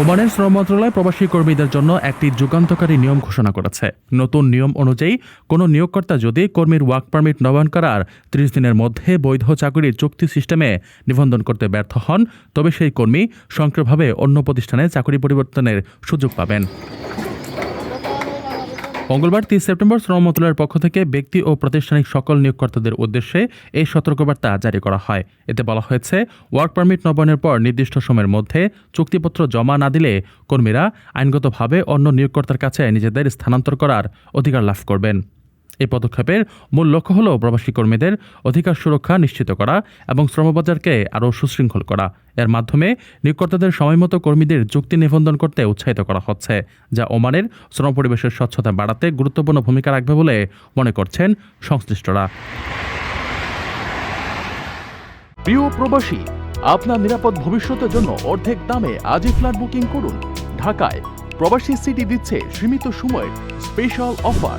ওমানের শ্রম মন্ত্রণালয় প্রবাসী কর্মীদের জন্য একটি যুগান্তকারী নিয়ম ঘোষণা করেছে। নতুন নিয়ম অনুযায়ী, কোনো নিয়োগকর্তা যদি কর্মীর ওয়ার্ক পারমিট নবায়ন করার ত্রিশ দিনের মধ্যে বৈধ চাকরির চুক্তি সিস্টেমে নিবন্ধন করতে ব্যর্থ হন, তবে সেই কর্মী সক্রিয়ভাবে অন্য প্রতিষ্ঠানে চাকরি পরিবর্তনের সুযোগ পাবেন। মঙ্গলবার তিরিশ সেপ্টেম্বর শ্রম মন্ত্রণালয়ের পক্ষ থেকে ব্যক্তি ও প্রাতিষ্ঠানিক সকল নিয়োগকর্তাদের উদ্দেশ্যে এই সতর্কবার্তা জারি করা হয়। এতে বলা হয়েছে, ওয়ার্ক পারমিট নবায়নের পর নির্দিষ্ট সময়ের মধ্যে চুক্তিপত্র জমা না দিলে কর্মীরা আইনগতভাবে অন্য নিয়োগকর্তার কাছে নিজেদের স্থানান্তর করার অধিকার লাভ করবেন। এই পদক্ষেপের মূল লক্ষ্য হল প্রবাসী কর্মীদের অধিকার সুরক্ষা নিশ্চিত করা এবং শ্রমবাজারকে আরও সুশৃঙ্খল করা। এর মাধ্যমে নিয়োগকর্তাদের সময়মতো কর্মীদের চুক্তি নিবন্ধন করতে উৎসাহিত করা হচ্ছে, যা ওমানের শ্রম পরিবেশের স্বচ্ছতা বাড়াতে গুরুত্বপূর্ণ ভূমিকা রাখবে বলে মনে করছেন সংশ্লিষ্টরা। প্রিয় প্রবাসী, আপনার নিরাপদ ভবিষ্যতের জন্য অর্ধেক দামে আজই ফ্ল্যাট বুকিং করুন। ঢাকায় প্রবাসী সিটি দিচ্ছে সীমিত সময়ের স্পেশাল অফার।